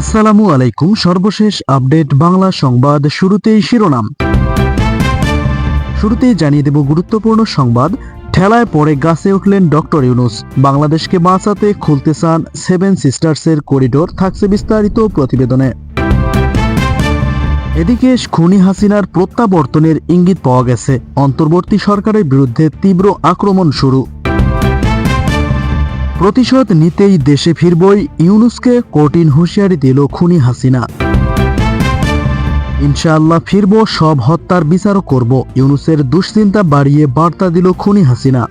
আসসালামু আলাইকুম, সর্বশেষ আপডেট বাংলা সংবাদ শুরুতেই শিরোনাম। শুরুতেই জানিয়ে দেব গুরুত্বপূর্ণ সংবাদ। ঠেলায় পরে গাছে উঠলেন ডক্টর ইউনুস। বাংলাদেশকে বাঁচাতে খুলতে চান সেভেন সিস্টার্সের করিডোর, থাকছে বিস্তারিত প্রতিবেদনে। এদিকে খুনি হাসিনার প্রত্যাবর্তনের ইঙ্গিত পাওয়া গেছে। অন্তর্বর্তী সরকারের বিরুদ্ধে তীব্র আক্রমণ শুরু। প্রতিশোধ নিতেই দেশে ফিরবই ইউনুসকে কঠিন হুঁশিয়ারি দিল খুনি হাসিনা। ইনশাআল্লাহ ফিরব, সব হত্যার বিচারও করব, ইউনুসের দুশ্চিন্তা বাড়িয়ে বার্তা দিল খুনি হাসিনা।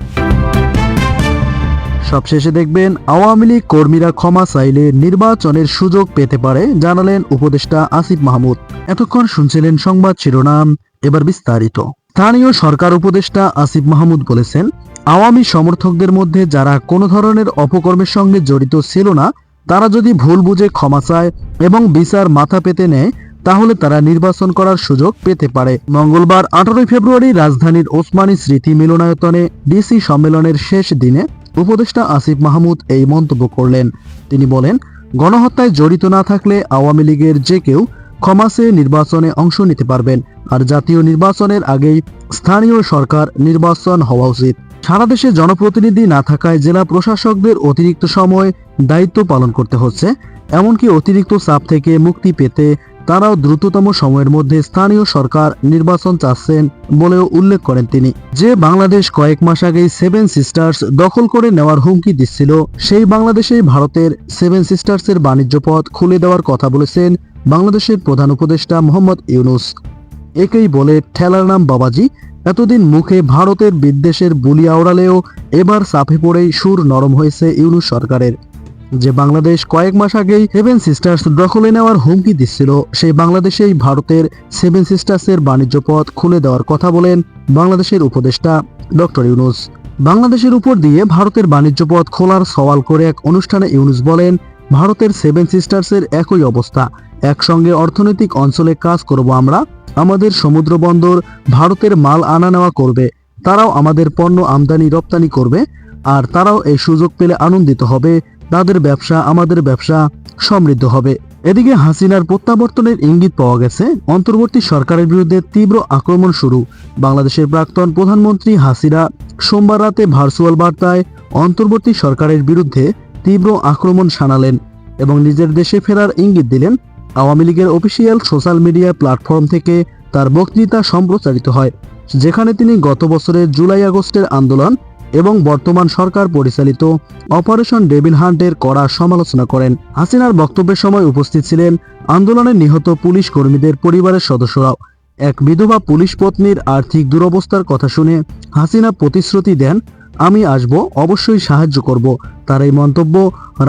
সবশেষে দেখবেন, আওয়ামী লীগ কর্মীরা ক্ষমা চাইলে নির্বাচনের সুযোগ পেতে পারে, জানালেন উপদেষ্টা আসিফ মাহমুদ। এতক্ষণ শুনছিলেন সংবাদ শিরোনাম, এবার বিস্তারিত। স্থানীয় সরকার উপদেষ্টা আসিফ মাহমুদ বলেছেন আওয়ামী সমর্থকদের মধ্যে যারা কোনো ধরনের অপকর্মের সঙ্গে জড়িত ছিল না, তারা যদি ভুল বুঝে ক্ষমা চায় এবং বিচার মাথা পেতে নেয়, তাহলে তারা নির্বাচন করার সুযোগ পেতে পারে। মঙ্গলবার আঠারোই ফেব্রুয়ারি রাজধানীর ওসমানী স্মৃতি মিলনায়তনে ডিসি সম্মেলনের শেষ দিনে উপদেষ্টা আসিফ মাহমুদ এই মন্তব্য করলেন। তিনি বলেন, গণহত্যায় জড়িত না থাকলে আওয়ামী লীগের যে কেউ ক্ষমা চেয়ে নির্বাচনে অংশ নিতে পারবেন। আর জাতীয় নির্বাচনের আগেই স্থানীয় সরকার নির্বাচন হওয়া উচিত। সারা দেশে জনপ্রতিনিধি না থাকায় জেলা প্রশাসকদের অতিরিক্ত সময় দায়িত্ব পালন করতে হচ্ছে, এমনকি অতিরিক্ত চাপ থেকে মুক্তি পেতে তারাও দ্রুততম সময়ের মধ্যে স্থানীয় সরকার নির্বাচন চাচ্ছেন বলেও উল্লেখ করেন তিনি। যে বাংলাদেশ কয়েক মাস আগেই সেভেন সিস্টার্স দখল করে নেওয়ার হুমকি দিচ্ছিল, সেই বাংলাদেশেই ভারতের সেভেন সিস্টার্সের বাণিজ্য পথ খুলে দেওয়ার কথা বলেছেন বাংলাদেশের প্রধান উপদেষ্টা মোহাম্মদ ইউনুস। একেই বলে ঠেলার নাম বাবাজি এতদিন মুখে ভারতের বিদ্বেষের বুলি আওড়ালেও এবার চাপে পড়েই সুর নরম হয়েছে ইউনুস সরকারের। যে বাংলাদেশ কয়েক মাস আগেই সেভেন সিস্টার্স দখলে নেওয়ার হুমকি দিচ্ছিল, সেই বাংলাদেশেই ভারতের সেভেন সিস্টার্সের বাণিজ্য পথ খুলে দেওয়ার কথা বলেন বাংলাদেশের উপদেষ্টা ডক্টর ইউনুস। বাংলাদেশের উপর দিয়ে ভারতের বাণিজ্য পথ খোলার সওয়াল করে এক অনুষ্ঠানে ইউনুস বলেন, ভারতের সেভেন সিস্টার্সের একই অবস্থা। একসঙ্গে অর্থনৈতিক অঞ্চলে কাজ করব আমরা, আমাদের সমুদ্র বন্দর ভারতের মাল আনা নেওয়া করবে, তারাও আমাদের পণ্য আমদানি রপ্তানি করবে, আর তারাও এই সুযোগ পেলে আনন্দিত হবে, তাদের ব্যবসা আমাদের ব্যবসা সমৃদ্ধ হবে। এদিকে হাসিনার প্রত্যাবর্তনের ইঙ্গিত পাওয়া গেছে, অন্তর্বর্তী সরকারের বিরুদ্ধে তীব্র আক্রমণ শুরু। বাংলাদেশের প্রাক্তন প্রধানমন্ত্রী হাসিনা সোমবার রাতে ভার্চুয়াল বার্তায় অন্তর্বর্তী সরকারের বিরুদ্ধে তীব্র আক্রমণ শানালেন এবং নিজের দেশে ফেরার ইঙ্গিত দিলেন আওয়ামী লীগের অফিসিয়াল সোশ্যাল মিডিয়া প্ল্যাটফর্ম থেকে তার বক্তৃতা সম্প্রচারিত হয়, যেখানে তিনি গত বছরের জুলাই আগস্টের আন্দোলন এবং বর্তমান সরকার পরিচালিত অপারেশন ডেভিল হান্টের কড়া সমালোচনা করেন। হাসিনার বক্তব্যের সময় উপস্থিত ছিলেন আন্দোলনে নিহত পুলিশ কর্মীদের পরিবারের সদস্যরাও। এক বিধবা পুলিশ পত্নীর আর্থিক দুরবস্থার কথা শুনে হাসিনা প্রতিশ্রুতি দেন, আমি আসব, অবশ্যই সাহায্য করব। তার এই মন্তব্য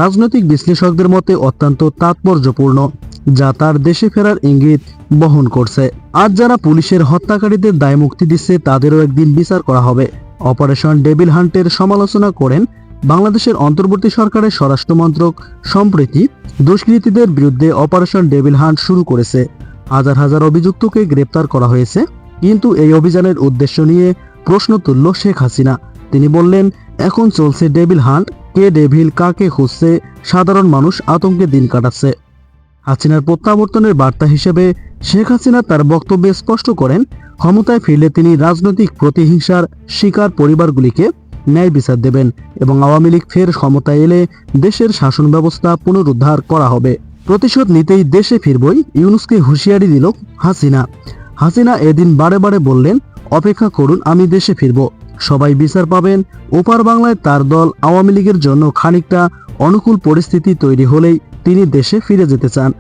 রাজনৈতিক বিশ্লেষকদের মতে অত্যন্ত তাৎপর্যপূর্ণ। যা তার দেশে ফেরার ইঙ্গিত বহন করছে। আজ যারা পুলিশের হত্যাকারীদের দায় মুক্তি দিচ্ছে, তাদেরও একদিন বিচার করা হবে। অপারেশন ডেভিল হান্টের সমালোচনা করেন বাংলাদেশের অন্তর্বর্তী সরকারের স্বরাষ্ট্র মন্ত্রক সম্প্রতি। দুষ্কৃতীদের বিরুদ্ধে অপারেশন ডেভিল হান্ট শুরু করেছে। হাজার হাজার অভিযুক্তকে গ্রেপ্তার করা হয়েছে। কিন্তু এই অভিযানের উদ্দেশ্য নিয়ে প্রশ্ন তুলল শেখ হাসিনা। তিনি বললেন, এখন চলছে ডেভিল হান্ট, কে ডেভিল, কাকে খুঁজছে? সাধারণ মানুষ আতঙ্কে দিন কাটাচ্ছে। হাসিনার প্রত্যাবর্তনের বার্তা হিসেবে শেখ হাসিনা তার বক্তব্যে স্পষ্ট করেন, ক্ষমতায় ফিরলে তিনি রাজনৈতিক প্রতিহিংসার শিকার পরিবারগুলিকে ন্যায় বিচার দেবেন এবং আওয়ামী লীগ ফের ক্ষমতায় এলে দেশের শাসন ব্যবস্থা পুনরুদ্ধার করা হবে। প্রতিশোধ নিতেই দেশে ফিরবই ইউনুসকে হুঁশিয়ারি দিল হাসিনা। হাসিনা এদিন বারে বারে বললেন, অপেক্ষা করুন, আমি দেশে ফিরব। সবাই বিচার পাবেন। ওপার বাংলায় তার দল আওয়ামী লীগের জন্য খানিকটা অনুকূল পরিস্থিতি তৈরি হলেই তিনি দেশে ফিরে যেতে চান।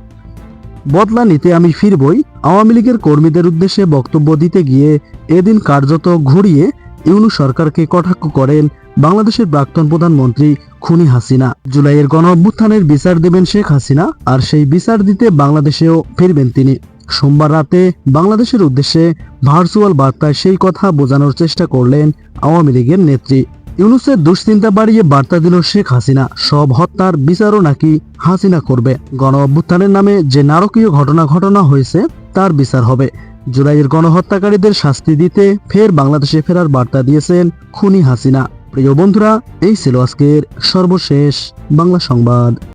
বদলা নিতে আমি ফিরবই, আওয়ামী লীগের কর্মীদের উদ্দেশ্যে বক্তব্য দিতে গিয়ে এদিন কার্যত ঘুরিয়ে ইউনু সরকারকে কটাক্ষ করেন বাংলাদেশের প্রাক্তন প্রধানমন্ত্রী খুনি হাসিনা। জুলাইয়ের গণ অভ্যুত্থানের বিচার দেবেন শেখ হাসিনা আর সেই বিচার দিতে বাংলাদেশেও ফিরবেন তিনি। সোমবার রাতে বাংলাদেশের উদ্দেশ্যে ভার্চুয়াল বার্তায় সেই কথা বোঝানোর চেষ্টা করলেন আওয়ামী লীগের নেত্রী। ইউনুসের দুশ্চিন্তা বাড়িয়ে বার্তা দিল শেখ হাসিনা। সব হত্যার বিচারও নাকি হাসিনা করবে। গণ অভ্যুত্থানের নামে যে নারকীয় ঘটনা ঘটনা হয়েছে, তার বিচার হবে। জুলাইয়ের গণহত্যাকারীদের শাস্তি দিতে ফের বাংলাদেশে ফেরার বার্তা দিয়েছেন খুনি হাসিনা। প্রিয় বন্ধুরা, এই ছিল আজকের সর্বশেষ বাংলা সংবাদ।